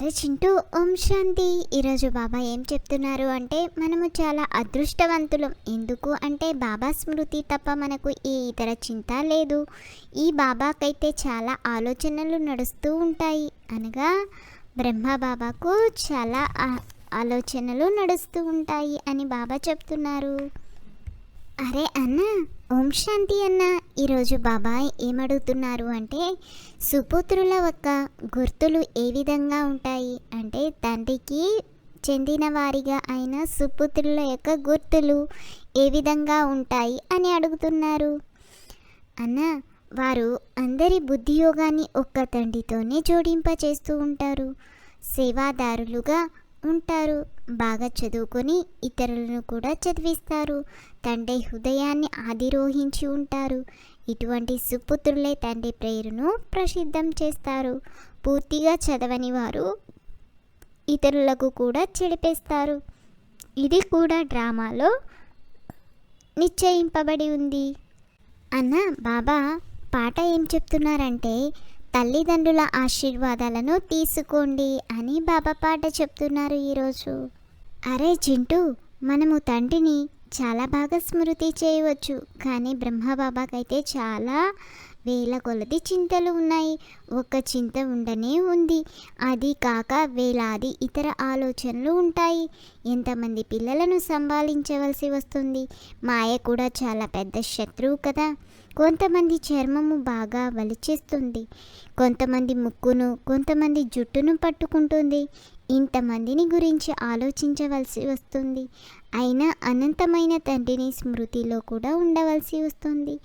అరే చింటూ ఓం శాంతి. ఈరోజు బాబా ఏం చెప్తున్నారు అంటే మనము చాలా అదృష్టవంతులం. ఎందుకు అంటే బాబా స్మృతి తప్ప మనకు ఏ ఇతర చింత లేదు. ఈ బాబాకైతే చాలా ఆలోచనలు నడుస్తూ ఉంటాయి. అనగా బ్రహ్మ బాబాకు చాలా ఆలోచనలు నడుస్తూ ఉంటాయి అని బాబా చెప్తున్నారు. అరే అన్న ఓం శాంతి అన్న. ఈరోజు బాబాయ్ ఏమడుగుతున్నారు అంటే సుపుత్రుల యొక్క గుర్తులు ఏ విధంగా ఉంటాయి? అంటే తండ్రికి చెందిన వారిగా అయిన సుపుత్రుల యొక్క గుర్తులు ఏ విధంగా ఉంటాయి అని అడుగుతున్నారు. అన్న వారు అందరి బుద్ధియోగాన్ని ఒక్క తండ్రితోనే జోడింప చేస్తూ ఉంటారు. సేవాదారులుగా ఉంటారు. బాగా చదువుకొని ఇతరులను కూడా చదివిస్తారు. తండ్రి హృదయాన్ని ఆదిరోహించి ఉంటారు. ఇటువంటి సుపుత్రులే తండ్రి ప్రేరును ప్రసిద్ధం చేస్తారు. పూర్తిగా చదవని వారు ఇతరులకు కూడా చెడిపేస్తారు. ఇది కూడా డ్రామాలో నిశ్చయింపబడి ఉంది. అన్న బాబా పాట ఏం చెప్తున్నారంటే తల్లిదండ్రుల ఆశీర్వాదాలను తీసుకోండి అని బాబా పాట చెప్తున్నారు ఈరోజు. అరే చింటూ మనము తండ్రిని చాలా బాగా స్మృతి చేయవచ్చు కానీ బ్రహ్మబాబాకైతే చాలా వేల కొలది చింతలు ఉన్నాయి. ఒక చింత ఉండనే ఉంది. అది కాక వేలాది ఇతర ఆలోచనలు ఉంటాయి. ఎంతమంది పిల్లలను సంభాళించవలసి వస్తుంది? మాయ కూడా చాలా పెద్ద శత్రువు కదా. కొంతమంది చర్మము బాగా వలిచేస్తుంది కొంతమంది ముక్కును కొంతమంది జుట్టును పట్టుకుంటుంది. ఇంతమందిని గురించి ఆలోచించవలసి వస్తుంది. అయినా అనంతమైన తండ్రిని స్మృతిలో కూడా ఉండవలసి వస్తుంది.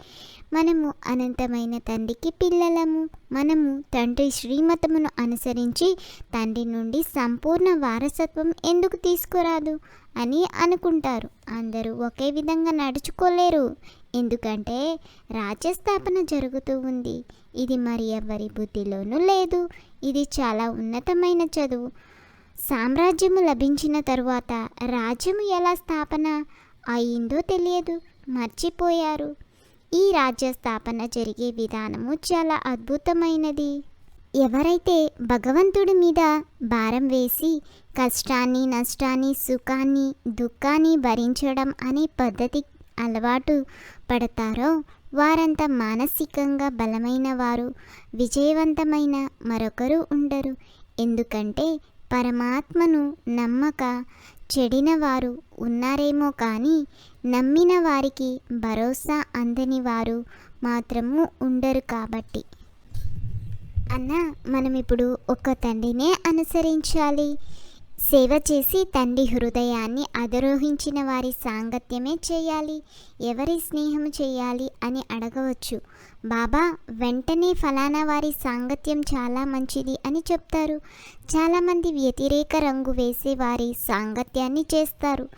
మనము అనంతమైన తండ్రికి పిల్లలము. మనము తండ్రి శ్రీమతమును అనుసరించి తండ్రి నుండి సంపూర్ణ వారసత్వం ఎందుకు తీసుకురాదు అని అనుకుంటారు. అందరూ ఒకే విధంగా నడుచుకోలేరు. ఎందుకంటే రాజ్యస్థాపన జరుగుతూ ఉంది. ఇది మరి ఎవరి బుద్ధిలోనూ లేదు. ఇది చాలా ఉన్నతమైన చదువు. సామ్రాజ్యము లభించిన తరువాత రాజ్యము ఎలా స్థాపన అయిందో తెలియదు. మర్చిపోయారు. ఈ రాజ్య స్థాపన జరిగే విధానము చాలా అద్భుతమైనది. ఎవరైతే భగవంతుడి మీద భారం వేసి కష్టాన్ని నష్టాన్ని సుఖాన్ని దుఃఖాన్ని భరించడం అనే పద్ధతి అలవాటు పడతారో వారంతా మానసికంగా బలమైన వారు విజయవంతమైన మరొకరు ఉండరు. ఎందుకంటే పరమాత్మను నమ్మక చెడిన వారు ఉన్నారేమో కానీ నమ్మిన వారికి భరోసా అందని వారు మాత్రము ఉండరు కాబట్టి. అన్న మనం ఇప్పుడు ఒక తండ్రినే అనుసరించాలి. సేవ చేసి తండ్రి హృదయాన్ని అధిరోహించిన వారి సాంగత్యమే చేయాలి. ఎవరి స్నేహం చేయాలి అని అడగవచ్చు. బాబా వెంటనే ఫలానా వారి సాంగత్యం చాలా మంచిది అని చెప్తారు. చాలామంది వ్యతిరేక రంగు వేసే వారి సాంగత్యాన్ని చేస్తారు.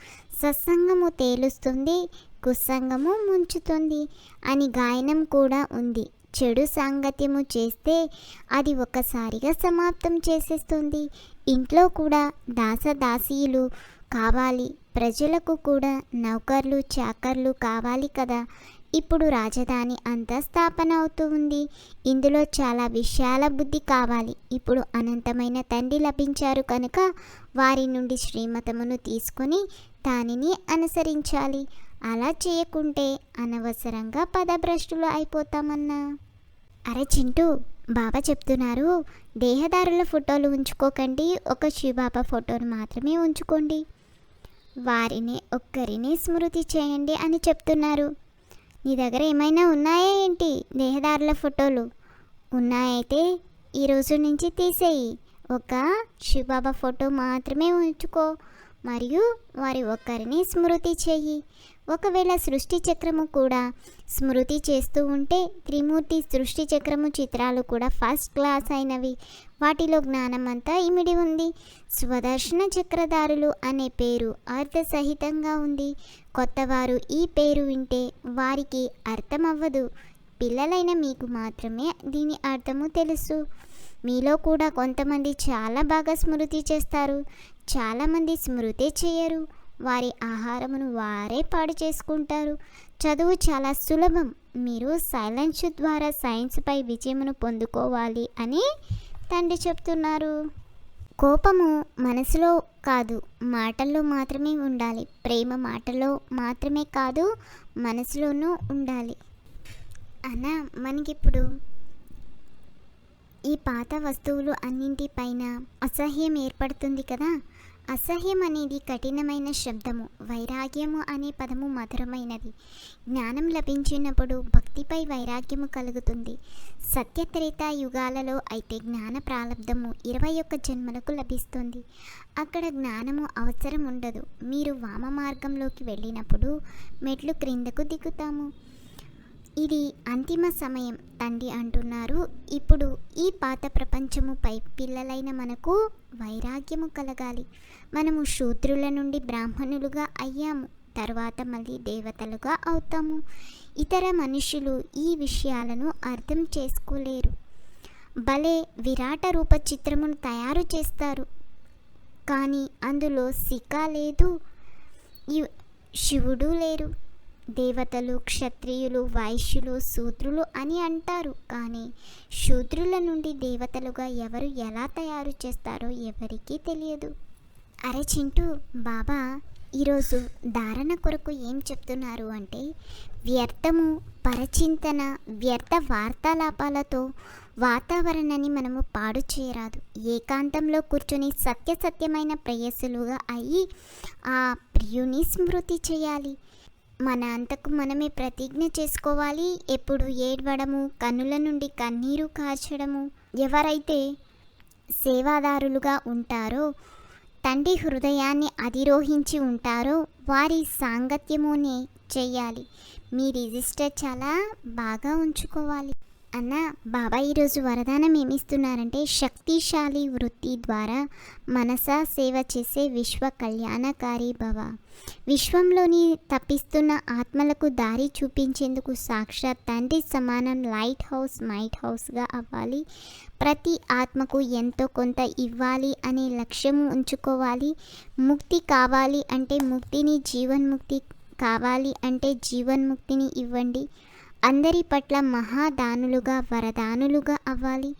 సత్సంగము తేలుస్తుంది కుస్సంగము ముంచుతుంది అని గాయనం కూడా ఉంది. చెడు సాంగత్యము చేస్తే అది ఒక్కసారిగా సమాప్తం చేసేస్తుంది. ఇంట్లో కూడా దాసదాసీలు కావాలి. ప్రజలకు కూడా నౌకర్లు చాకర్లు కావాలి కదా. ఇప్పుడు రాజధాని అంతా స్థాపన అవుతూ ఉంది. ఇందులో చాలా విశాల బుద్ధి కావాలి. ఇప్పుడు అనంతమైన తండ్రి లభించారు కనుక వారి నుండి శ్రీమతమును తీసుకొని దానిని అనుసరించాలి. అలా చేయకుంటే అనవసరంగా పదభ్రష్టులు అయిపోతామన్నా. అరే చింటూ బాబా చెప్తున్నారు దేహదారుల ఫోటోలు ఉంచుకోకండి ఒక శివబాబా ఫోటోను మాత్రమే ఉంచుకోండి. వారిని ఒక్కరిని స్మృతి చేయండి అని చెప్తున్నారు. నీ దగ్గర ఏమైనా ఉన్నాయా ఏంటి దేహదారుల ఫోటోలు? ఉన్నాయైతే ఈరోజు నుంచి తీసేయి. ఒక శివబాబా ఫోటో మాత్రమే ఉంచుకో. మరియు వారి ఒక్కరిని స్మృతి చెయ్యి ఒకవేళ సృష్టి చక్రము కూడా స్మృతి చేస్తూ ఉంటే త్రిమూర్తి సృష్టి చక్రము చిత్రాలు కూడా ఫస్ట్ క్లాస్ అయినవి. వాటిలో జ్ఞానం అంతా ఇమిడి ఉంది. స్వదర్శన చక్రధారులు అనే పేరు అర్థసహితంగా ఉంది. కొత్తవారు ఈ పేరు వింటే వారికి అర్థం అవ్వదు పిల్లలైన మీకు మాత్రమే దీని అర్థము తెలుసు. మీలో కూడా కొంతమంది చాలా బాగా స్మృతి చేస్తారు. చాలామంది స్మృతి చేయరు. వారి ఆహారమును వారే పాడు చేసుకుంటారు. చదువు చాలా సులభం. మీరు సైలెన్స్ ద్వారా సైన్స్పై విజయమును పొందుకోవాలి అని తండ్రి చెప్తున్నారు. కోపము మనసులో కాదు మాటల్లో మాత్రమే ఉండాలి. ప్రేమ మాటలో మాత్రమే కాదు మనసులోనూ ఉండాలి. అన్న మనకిప్పుడు ఈ పాత వస్తువులు అన్నింటిపైన అసహ్యం ఏర్పడుతుంది కదా? అసహ్యం అనేది కఠినమైన శబ్దము వైరాగ్యము అనే పదము మధురమైనది. జ్ఞానం లభించినప్పుడు భక్తిపై వైరాగ్యము కలుగుతుంది. సత్యత్రేత యుగాలలో అయితే జ్ఞాన ప్రారంధము ఇరవై ఒక్క జన్మలకు లభిస్తుంది. అక్కడ జ్ఞానము అవసరం ఉండదు. మీరు వామ మార్గంలోకి వెళ్ళినప్పుడు మెట్లు క్రిందకు దిగుతాము. ఇది అంతిమ సమయం తండ్రి అంటున్నారు. ఇప్పుడు ఈ పాత ప్రపంచముపై పిల్లలైన మనకు వైరాగ్యము కలగాలి. మనము శూద్రుల నుండి బ్రాహ్మణులుగా అయ్యాము తర్వాత మళ్ళీ దేవతలుగా అవుతాము. ఇతర మనుషులు ఈ విషయాలను అర్థం చేసుకోలేరు. భలే విరాట రూప చిత్రమును తయారు చేస్తారు. కానీ అందులో సికా లేదు శివుడు లేరు. దేవతలు క్షత్రియులు వైశ్యులు శూద్రులు అని అంటారు. కానీ శూద్రుల నుండి దేవతలుగా ఎవరు ఎలా తయారు చేస్తారో ఎవరికీ తెలియదు. అరే చింటూ బాబా ఈరోజు ధారణ కొరకు ఏం చెప్తున్నారు అంటే వ్యర్థము పరచింతన వ్యర్థ వార్తాలాపాలతో వాతావరణాన్ని మనము పాడు చేయరాదు. ఏకాంతంలో కూర్చొని సత్య సత్యమైన ప్రేయస్సులుగా అయ్యి ఆ ప్రియుని స్మృతి చేయాలి. మన అంతకు మనమే ప్రతిజ్ఞ చేసుకోవాలి. ఎప్పుడు ఏడవడము కన్నుల నుండి కన్నీరు కార్చడము ఎవరైతే సేవాదారులుగా ఉంటారో తండ్రి హృదయాన్ని అధిరోహించి ఉంటారో వారి సాంగత్యమునే చేయాలి. మీ రిజిస్టర్ చాలా బాగా ఉంచుకోవాలి. అన్న బాబా ఈరోజు వరదానం ఏమిస్తున్నారంటే శక్తిశాలి వృత్తి ద్వారా మనసా సేవ చేసే విశ్వ కళ్యాణకారి భవ. విశ్వంలోని తప్పిస్తున్న ఆత్మలకు దారి చూపించేందుకు సాక్షాత్ తండ్రి సమానం లైట్ హౌస్ మైట్ హౌస్గా అవ్వాలి. ప్రతి ఆత్మకు ఎంతో కొంత ఇవ్వాలి అనే లక్ష్యం ఉంచుకోవాలి. ముక్తి కావాలి అంటే ముక్తిని జీవన్ముక్తి కావాలి అంటే జీవన్ముక్తిని ఇవ్వండి. అందరి పట్ల మహాదానులుగా వరదానులుగా అవ్వాలి.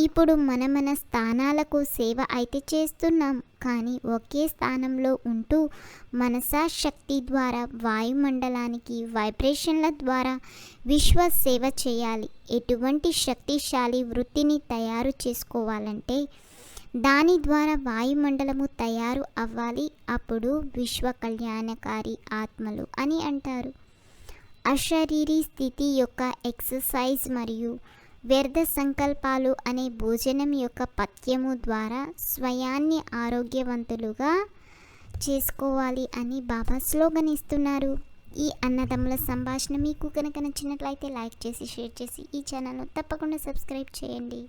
ఇప్పుడు మన మన స్థానాలకు సేవ అయితే చేస్తున్నాం. కానీ ఒకే స్థానంలో ఉంటూ మనసా శక్తి ద్వారా వాయుమండలానికి వైబ్రేషన్ల ద్వారా విశ్వ సేవ చేయాలి. ఎటువంటి శక్తిశాలి వృత్తిని తయారు చేసుకోవాలంటే దాని ద్వారా వాయుమండలము తయారు అవ్వాలి. అప్పుడు విశ్వ కళ్యాణకారి ఆత్మలు అని అంటారు. అశరీరీ స్థితి యొక్క ఎక్సర్సైజ్ మరియు వ్యర్థ సంకల్పాలు అనే భోజనం యొక్క పథ్యము ద్వారా స్వయాన్ని ఆరోగ్యవంతులుగా చేసుకోవాలి అని బాబా స్లోగన్ ఇస్తున్నారు. ఈ అన్నదమ్ముల సంభాషణ మీకు కనుక నచ్చినట్లయితే లైక్ చేసి షేర్ చేసి ఈ ఛానల్ను తప్పకుండా సబ్స్క్రైబ్ చేయండి.